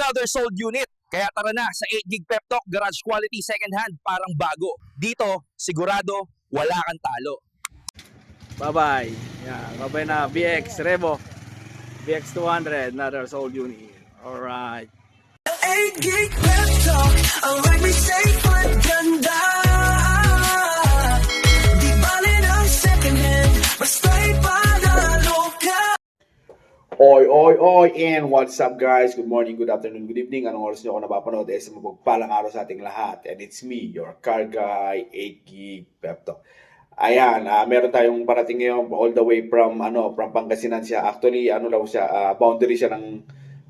another sold unit. Kaya tara na sa 8 gig pep talk garage quality second hand parang bago. Dito, sigurado wala kang talo. Bye-bye. Yan, bye-bye na. BX, Revo. BX 200, another sold unit. Alright. 8 gig pep talk Ang ride may safe Oy, oy, oy, and what's up guys? Good morning, good afternoon, good evening. Anong oras nyo ako napapanood? Eh, sa mapagpalang araw sa ating lahat. And it's me, your car guy, 8G Pep Talk. Ayan, ah, meron tayong parating ngayon all the way from ano, from Pangasinan siya. Actually, ano lang siya, ah, boundary siya ng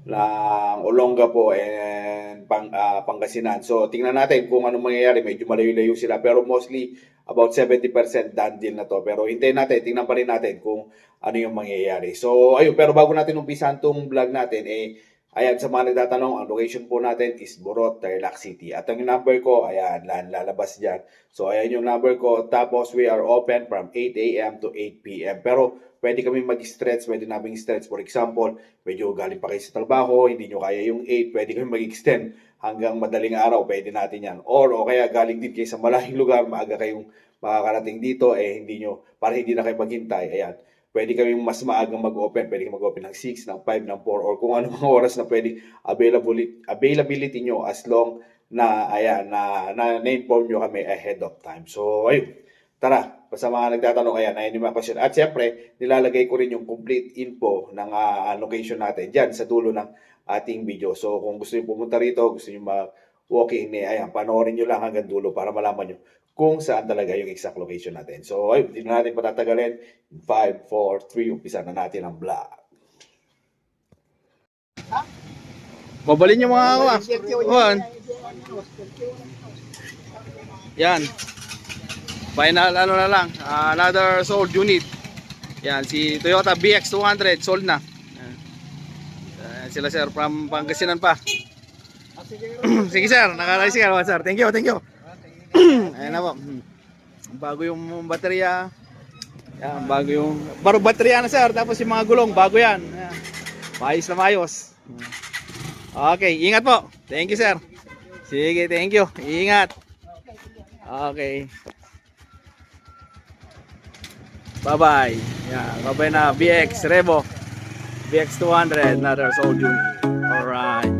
ng Olonga po and Pang, ah, Pangasinan. So, tingnan natin kung anong mangyayari. Medyo malayo-layo sila. Pero mostly, about 70% done deal na to. Pero hintayin natin, tingnan pa rin natin kung ano yung mangyayari. So, ayun, pero bago natin umpisan tong vlog natin, eh, ayan, sa mga nagtatanong, ang location po natin is Burot, Tarlac City. At ang number ko, ayan, lalabas dyan. So, ayan yung number ko. Tapos, we are open from 8 a.m. to 8 p.m. Pero, pwede kami mag-stretch, pwede namin stretch. For example, medyo galing pa kayo sa trabaho, hindi nyo kaya yung 8, pwede kami mag-extend hanggang madaling araw, pwede natin yan. Or, o kaya galing din kayo sa malayong lugar, maaga kayong makakarating dito, eh, hindi nyo, para hindi na kayo maghintay, ayan. Pwede kami mas maagang mag-open, pwede mag-open ng 6, ng 5, ng 4, or kung ano mga oras na pwede availability, availability nyo as long na, ayan, na, na, na-inform nyo kami ahead of time. So, ayun. Tara, sa mga nagtatanong, ayan, ayan yung mga question. At syempre, nilalagay ko rin yung complete info ng ah, location natin dyan sa dulo ng ating video. So, kung gusto nyo pumunta rito, gusto nyo mag-walking, eh, ayan, panoorin nyo lang hanggang dulo para malaman nyo kung saan talaga yung exact location natin. So, ayun, hindi na natin patatagalin. 5, 4, 3, umpisa na natin ang vlog. Babalin yung mga ah. One. Yan. Final ano na lang. ah, another sold unit. Yan, si Toyota BX 200 sold na. Yan. Yan sila sir from Pangasinan pa. Sige sir, nakaraysi ka sir. Thank you, thank you. Ayan na po. Bago yung baterya. Yan, bago yung baro baterya na sir, tapos yung mga gulong bago yan. Ayan. Maayos na maayos. Okay, ingat po. Thank you, sir. Sige, thank you. Ingat. Okay. Bye-bye. Yeah, bye-bye na. BX Revo. BX 200, another sold unit. Alright.